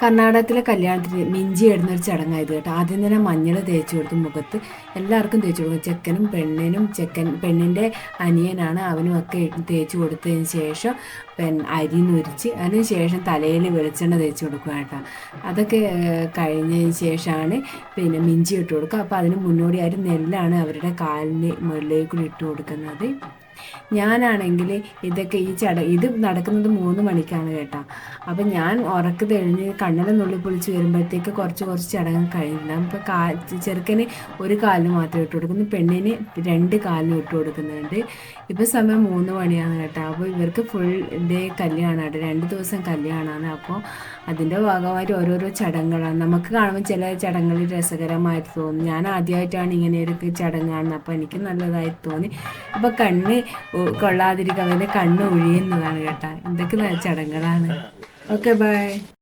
കർണാടകത്തിലെ കല്യാണത്തിന് മിഞ്ചി ഇടുന്ന ഒരു ചടങ്ങായത് കേട്ടോ. ആദ്യം തന്നെ മഞ്ഞൾ തേച്ച് കൊടുത്ത് മുഖത്ത് എല്ലാവർക്കും തേച്ച് കൊടുക്കും. ചെക്കനും പെണ്ണിനും ചെക്കൻ പെണ്ണിന്റെ അനിയനാണ് അവനും ഒക്കെ തേച്ച് കൊടുത്തതിന് ശേഷം പെൺ അരി നുരിച്ച് അതിന് ശേഷം തലയിൽ വെളിച്ചെണ്ണ തേച്ച് കൊടുക്കുക കേട്ടോ. അതൊക്കെ കഴിഞ്ഞതിന് ശേഷമാണ് പിന്നെ മിഞ്ചി ഇട്ട് കൊടുക്കുക. അപ്പോൾ അതിന് മുന്നോടിയായിട്ട് നെല്ലാണ് അവരുടെ കാലിന് മുകളിലേക്ക് ഇട്ട് കൊടുക്കുന്നത്. ഞാനാണെങ്കിൽ ഇതൊക്കെ ഈ ചട ഇത് നടക്കുന്നത് മൂന്ന് മണിക്കാണ് കേട്ടോ. അപ്പം ഞാൻ ഉറക്ക് തെളിഞ്ഞ് കണ്ണെല്ലാം നുള്ളി പൊളിച്ച് വരുമ്പോഴത്തേക്ക് കുറച്ച് കുറച്ച് ചടങ്ങ് കഴിഞ്ഞിട്ടുണ്ടാകും അപ്പം കാ ചെറുക്കന് ഒരു കാലിന് മാത്രമേ ഇട്ട് കൊടുക്കുന്നു പെണ്ണിന് രണ്ട് കാലിനും ഇട്ട് കൊടുക്കുന്നുണ്ട്. ഇപ്പം സമയം മൂന്ന് മണിയാണ് കേട്ടോ. അപ്പോൾ ഇവർക്ക് ഫുൾ ഡേ കല്യാണമാണ് രണ്ട് ദിവസം കല്യാണമാണ് അപ്പോൾ അതിന്റെ ഭാഗമായിട്ട് ഓരോരോ ചടങ്ങുകളാണ്. നമുക്ക് കാണുമ്പോൾ ചില ചടങ്ങുകൾ രസകരമായിട്ട് തോന്നും. ഞാൻ ആദ്യമായിട്ടാണ് ഇങ്ങനെ ഒരു ചടങ്ങ് കാണുന്നത് അപ്പോൾ എനിക്ക് നല്ലതായി തോന്നി. അപ്പോൾ കണ്ണ് ഒ- അവന്റെ കണ്ണ് ഒഴിയുന്നതാണ് കേട്ടോ. എന്തൊക്കെ ചടങ്ങുകളാണ്. Okay bye